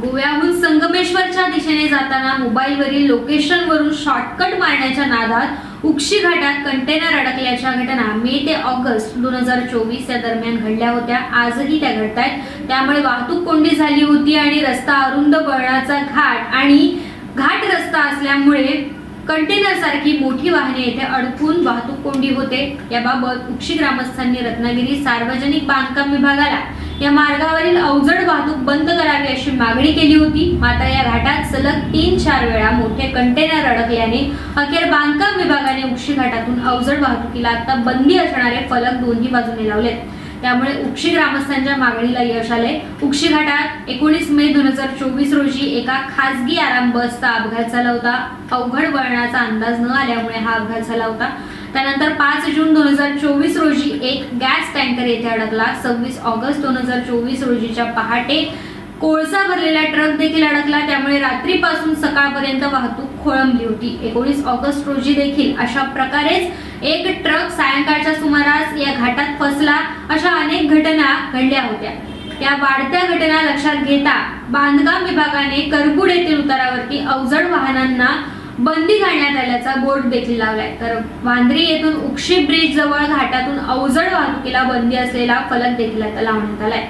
गोव्याहून संगमेश्वरच्या दिशेने जाताना मोबाईलवरील लोकेशनवरून शॉर्टकट मारण्याच्या नादात उक्षी घाटात कंटेनर अडकल्याच्या घटना मे ते ऑगस्ट दोन हजार चोवीस या दरम्यान घडल्या होत्या. आजही त्या घडत आहेत त्यामुळे वाहतूक कोंडी झाली होती आणि रस्ता अरुंद वळणाचा घाट आणि घाट रस्ता असल्यामुळे कंटेनर सारखी मोठी वाहने येथे अडकून वाहतूक कोंडी होते. याबाबत उक्षी ग्रामस्थांनी रत्नागिरी सार्वजनिक बांधकाम विभागाला या मार्गावरील अवजड वाहतूक बंद करावी अशी मागणी केली होती. मात्र या घाटात सलग तीन चार वेळा मोठे कंटेनर अडकल्याने अखेर बांधकाम विभागाने उक्षी घाटातून अवजड वाहतुकीला आता बंदी असणारे फलक दोन्ही बाजूने लावलेत. त्यामुळे उक्षी ग्रामस्थांच्या मागणीला यश आले उक्षी घाटात एकोणीस मे दोन हजार चोवीस रोजी एका खासगी आराम बसचा अपघात झाला होता. अवघड वळणाचा अंदाज न आल्यामुळे हा अपघात झाला होता. त्यानंतर पाच जून दोन हजार चोवीस रोजी एक गॅस टँकर येथे अडकला. सव्वीस ऑगस्ट दोन हजार चोवीस रोजीच्या पहाटे कोळसा भरलेला ट्रक देखील अडकला त्यामुळे रात्रीपासून सकाळपर्यंत वाहतूक खोळंबली होती. एकोणीस ऑगस्ट रोजी देखील अशा प्रकारेच एक ट्रक सायंकाळच्या सुमारास या घाटात फसला. अशा अनेक घटना घडल्या होत्या. या वाढत्या घटना लक्षात घेता बांधकाम विभागाने करकुड येथील उतारावरती अवजड वाहनांना बंदी घालण्यात आल्याचा बोर्ड देखील लावलाय. तर वांद्री येथून उक्षी ब्रिज जवळ घाटातून अवजड वाहतुकीला बंदी असलेला फलक देखील आता लावण्यात आलाय.